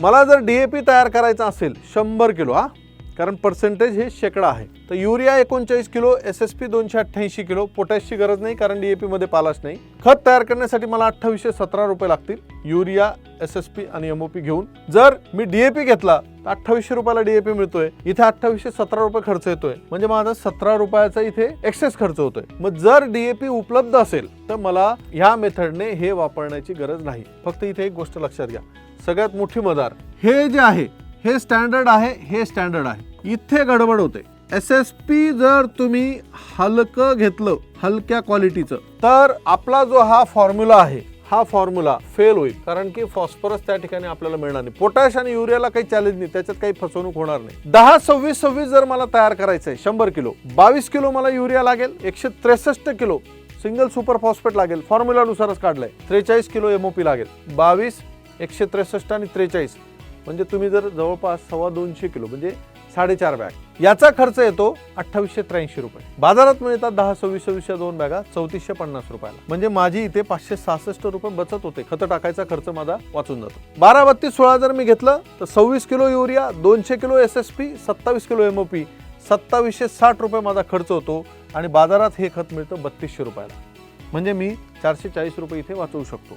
मला जर D A P तयार करायचा असेल शंभर किलो हा? कारण पर्सेंटेज हे शेकडा आहे. तर युरिया एकोणचाळीस किलो एस एस पी दोनशे अठ्ठ्याऐंशी किलो पोटॅशची गरज नाही कारण डीएपी मध्ये पालाच नाही. खत तयार करण्यासाठी मला अठ्ठावीसशे सतरा रुपये लागतील. युरिया एस एस पी आणि एमओपी घेऊन. जर मी डीएपी घेतला तर अठ्ठावीसशे रुपयाला डीएपी मिळतोय. इथे अठ्ठावीसशे सतरा रुपये खर्च येतोय. म्हणजे माझा सतरा रुपयाचा इथे एक्सेस खर्च होतोय. मग जर डीएपी उपलब्ध असेल तर मला ह्या मेथडने हे वापरण्याची गरज नाही. फक्त इथे एक गोष्ट लक्षात घ्या. सगळ्यात मोठी मदार. हे जे आहे हे स्टँडर्ड आहे हे स्टँडर्ड आहे. इथे गडबड होते. एस एस पी जर तुम्ही हलकं घेतलं हलक्या क्वालिटीचं तर आपला जो हा फॉर्म्युला आहे हा फॉर्म्युला फेल होईल. कारण की फॉस्फरस त्या ठिकाणी आपल्याला मिळणार नाही. पोटॅश आणि युरियाला काही चॅलेंज नाही. त्याच्यात काही फसवणूक होणार नाही. दहा सव्वीस सव्वीस जर मला तयार करायचं आहे शंभर किलो. बावीस किलो मला युरिया लागेल एकशे त्रेसष्ट किलो. सिंगल सुपर फॉस्फेट लागेल. फॉर्म्युलानुसारच काढलंय. त्रेचाळीस किलो एमओपी लागेल. बावीस एकशे त्रेसष्ट आणि त्रेचाळीस. म्हणजे तुम्ही जर जवळपास सव्वा दोनशे किलो म्हणजे साडेचार बॅग याचा खर्च येतो अठ्ठावीसशे त्र्याऐंशी रुपये. बाजारात मिळतात दहा सव्वीस सव्वीसच्या दोन बॅगा चौतीसशे पन्नास रुपयाला. म्हणजे माझी इथे पाचशे सहासष्ट रुपये बचत होते. खत टाकायचा खर्च माझा वाचून जातो. बारा बत्तीस सोळा जर मी घेतलं तर सव्वीस किलो युरिया दोनशे किलो एस एस पी सत्तावीस किलो एम ओ पी सत्तावीसशे साठ रुपये माझा खर्च होतो आणि बाजारात हे खत मिळतं बत्तीसशे रुपयाला. म्हणजे मी चारशे चाळीस रुपये इथे वाचवू शकतो.